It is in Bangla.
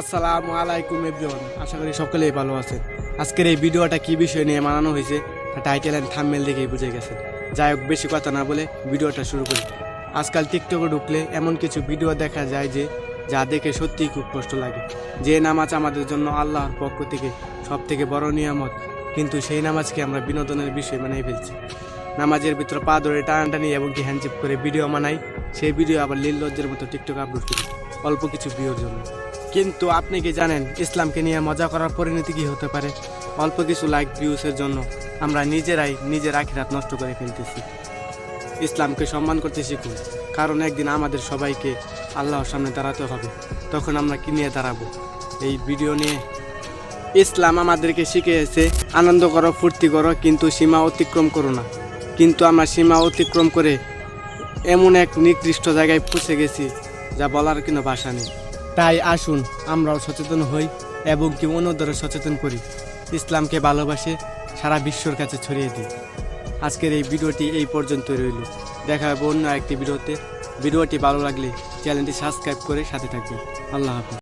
আসসালামু আলাইকুম, এভরিওয়ান। আশা করি সকলেই ভালো আছেন। আজকের এই ভিডিওটা কি বিষয় নিয়ে বানানো হয়েছে টাইটেল অ্যান্ড থাম্বনেল দেখেই বুঝে গেছেন। যাই হোক, বেশি কথা না বলে ভিডিওটা শুরু করি। আজকাল টিকটকে ঢুকলে এমন কিছু ভিডিও দেখা যায় যে, যা দেখে সত্যিই খুব কষ্ট লাগে। যে নামাজ আমাদের জন্য আল্লাহর পক্ষ থেকে সব থেকে বড় নিয়ামত, কিন্তু সেই নামাজকে আমরা বিনোদনের বিষয় বানিয়ে ফেলছি। নামাজের ভিতর পা ধরে টানাটানি এবং কি হ্যান্ডচিপ করে ভিডিও বানাই, সেই ভিডিও আবার লীলজ্জের মতো টিকটক আপলোড করি, অল্প কিছু ভিউর জন্য। কিন্তু আপনি কি জানেন, ইসলামকে নিয়ে মজা করার পরিণতি কি হতে পারে? অল্প কিছু লাইক ভিউসের জন্য আমরা নিজেরাই নিজের আখিরাত নষ্ট করে ফেলতেছি। ইসলামকে সম্মান করতে শিখুন, কারণ একদিন আমাদের সবাইকে আল্লাহর সামনে দাঁড়াতে হবে, তখন আমরা কি নিয়ে দাঁড়াবো? এই ভিডিও নিয়ে ইসলাম আমাদেরকে শিখিয়েছে, আনন্দ করো, ফুর্তি করো, কিন্তু সীমা অতিক্রম করো না। কিন্তু আমরা সীমা অতিক্রম করে এমন এক নির্দিষ্ট জায়গায় পৌঁছে গেছি, যা বলার কোনো ভাষা নেই। তাই আসুন, আমরাও সচেতন হই এবং কি অন্যদেরও সচেতন করি। ইসলামকে ভালোবাসে, সারা বিশ্বর কাছে ছড়িয়ে দিই। আজকের এই ভিডিওটি এই পর্যন্ত রইল। দেখা হবে অন্য একটি ভিডিওতে। ভিডিওটি ভালো লাগলে চ্যানেলটি সাবস্ক্রাইব করে সাথে থাকবে আল্লাহ হাফিজ।